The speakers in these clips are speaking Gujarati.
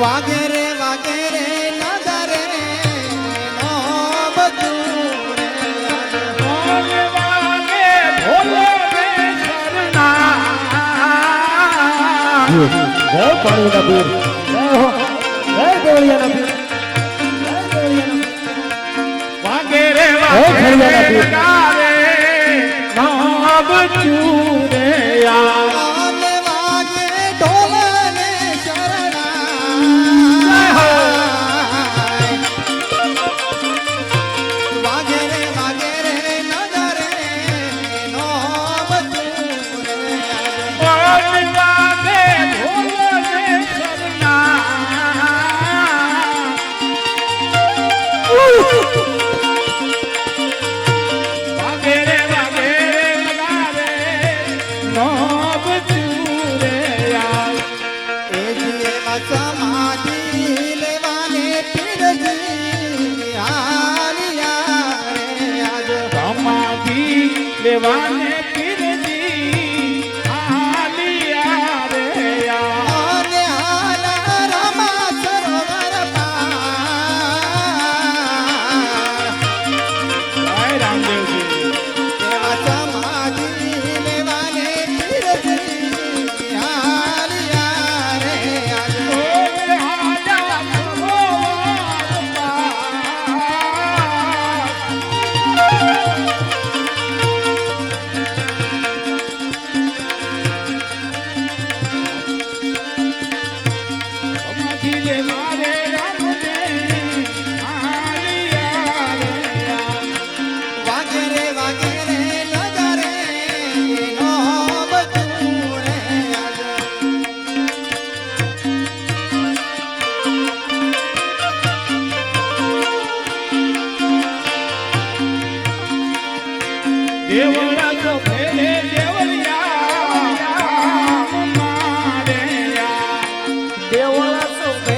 વાગે રે વાગે રે નગર નો બધું જય પાણી ના પીર જય ગારે નાબ ચૂરે આ સમાધિ દેવરા તો ફેલે દેવરિયા દેવરા તો ફેલે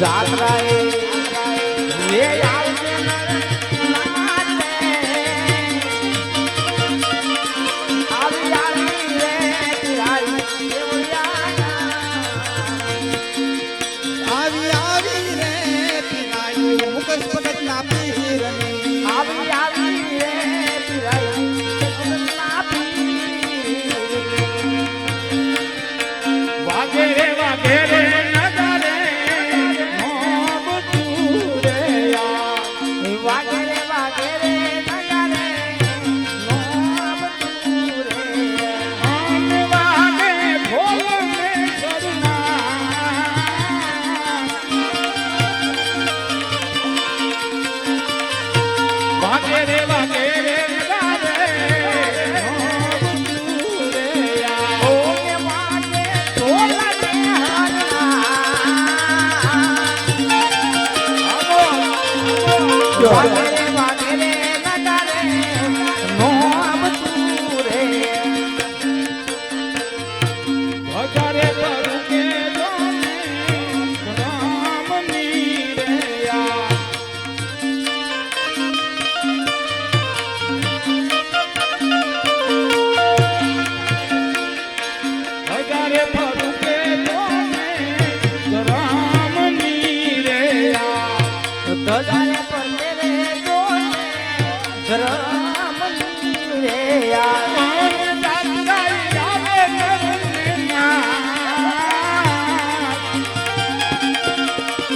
જાત્રાએ ને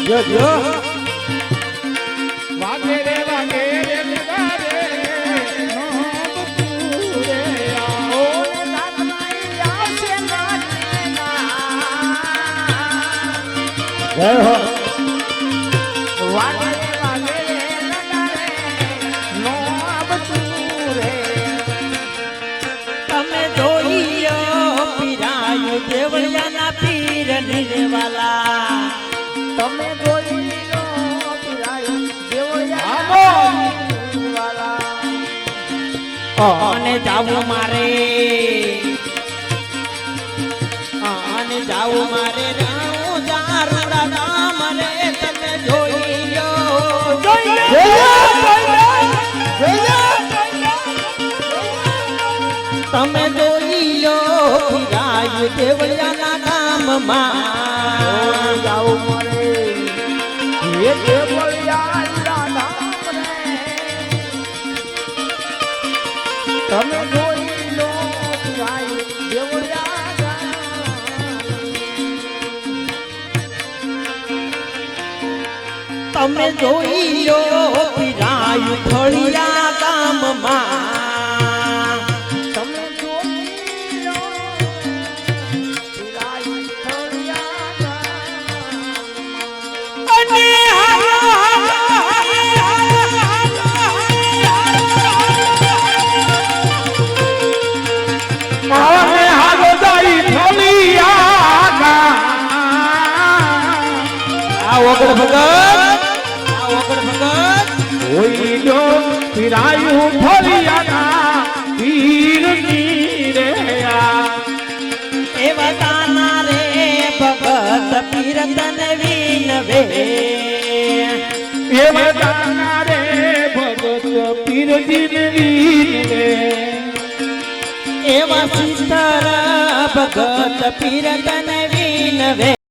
જો વાગે રે વાગે રે. જય હો વાગે અને જાવું મારે. અને જાવું મારે રાઉ જારુડા ગામ રે તમે જોઈ લો જોઈ લો તમે જોઈ લો પીરાયું દેવળિયાના ગામમાં જાઉં મારે. એ દેવળિયા તમે જોઈ લો પીરાયું થળિયા ગામમાં. ઓગણ ભગત. કોઈ જો ફિરાયું ફળિયાના પીરની રે ભગત એ બધાના રે ભગત પીરજીને વીરે. એવા સિસ્તર ભગત પીરતન વિનવે.